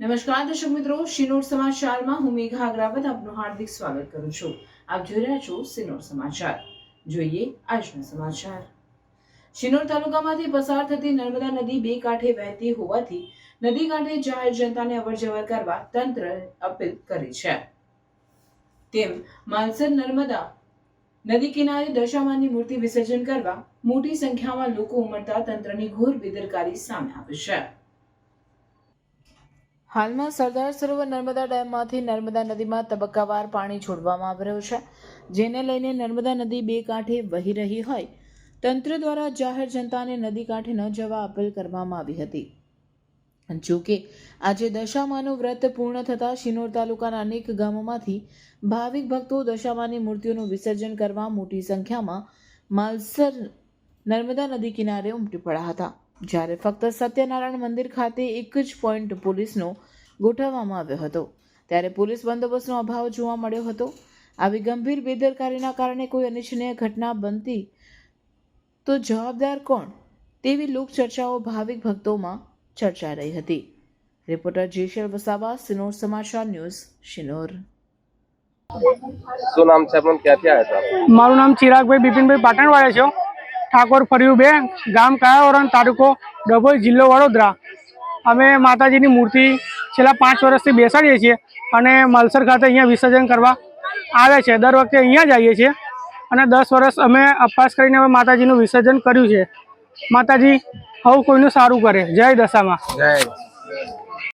નમસ્કાર, દર્શક મિત્રો. શિનોર સમાચારમાં હું મેઘા અગ્રાવત આપનું હાર્દિક સ્વાગત કરું છું. આપ જોઈ રહ્યા છો શિનોર સમાચાર. જોઈએ આજના સમાચાર. શિનોર તાલુકામાંથી પસાર થતી નર્મદા નદી બે કાંઠે વહેતી હોવાથી નદી કાંઠે જાહેર જનતાને અવરજવર કરવા તંત્ર અપીલ કરી છે. તેમ માલસર નર્મદા નદી કિનારે દશામાની મૂર્તિ વિસર્જન કરવા મોટી સંખ્યામાં લોકો ઉમટતા તંત્રની ઘોર બેદરકારી સામે આવી છે. હાલમાં સરદાર સરોવર નર્મદા ડેમમાંથી નર્મદા નદીમાં તબક્કાવાર પાણી છોડવામાં આવી રહ્યું છે, જેને લઈને નર્મદા નદી બે કાંઠે વહી રહી હોય. તંત્ર દ્વારા જાહેર જનતાને નદી કાંઠે ન જવા અપીલ કરવામાં આવી હતી. જો કે આજે દશામાનું વ્રત પૂર્ણ થતાં શિનોર તાલુકાના અનેક ગામોમાંથી ભાવિક ભક્તો દશામાની મૂર્તિઓનું વિસર્જન કરવા મોટી સંખ્યામાં માલસર નર્મદા નદી કિનારે ઉમટી પડ્યા હતા. જ્યારે ફક્ત સત્યનારાયણ મંદિર ખાતે એક જ પોઈન્ટ પોલીસનો ગોઠવવામાં આવ્યો હતો. ત્યારે પોલીસ બંદોબસ્તનો અભાવ જોવા મળ્યો હતો. આવી ગંભીર બેદરકારીના કારણે કોઈ અનિચ્છનીય ઘટના બનતી તો જવાબદાર કોણ તેવી લોકચર્ચાઓ ભાવિક ભક્તોમાં ચર્ચા રહી હતી. રિપોર્ટર જેશલ વસાવા સિનોર સમાચાર ન્યૂઝ શિનોર. શું નામ છે આપનું? ક્યાંથી આવ્યા છો મારું નામ ચિરાગભાઈ બિપિનભાઈ પાટણવાળા છે. ઠાકોર ફર્યું બે ગામ કાયાવરણ તાલુકો ડભોઈ જિલ્લો વડોદરા. અમે માતાજીની મૂર્તિ છેલ્લા પાંચ વર્ષથી બેસાડીએ છીએ અને માલસર ખાતે અહીંયા વિસર્જન કરવા આવે છે. દર વખતે અહીંયા જ આવીએ છીએ અને દસ વર્ષ અમે અપવાસ કરીને હવે માતાજીનું વિસર્જન કર્યું છે. માતાજી હવ કોઈનું સારું કરે. જય દશામાં. જય.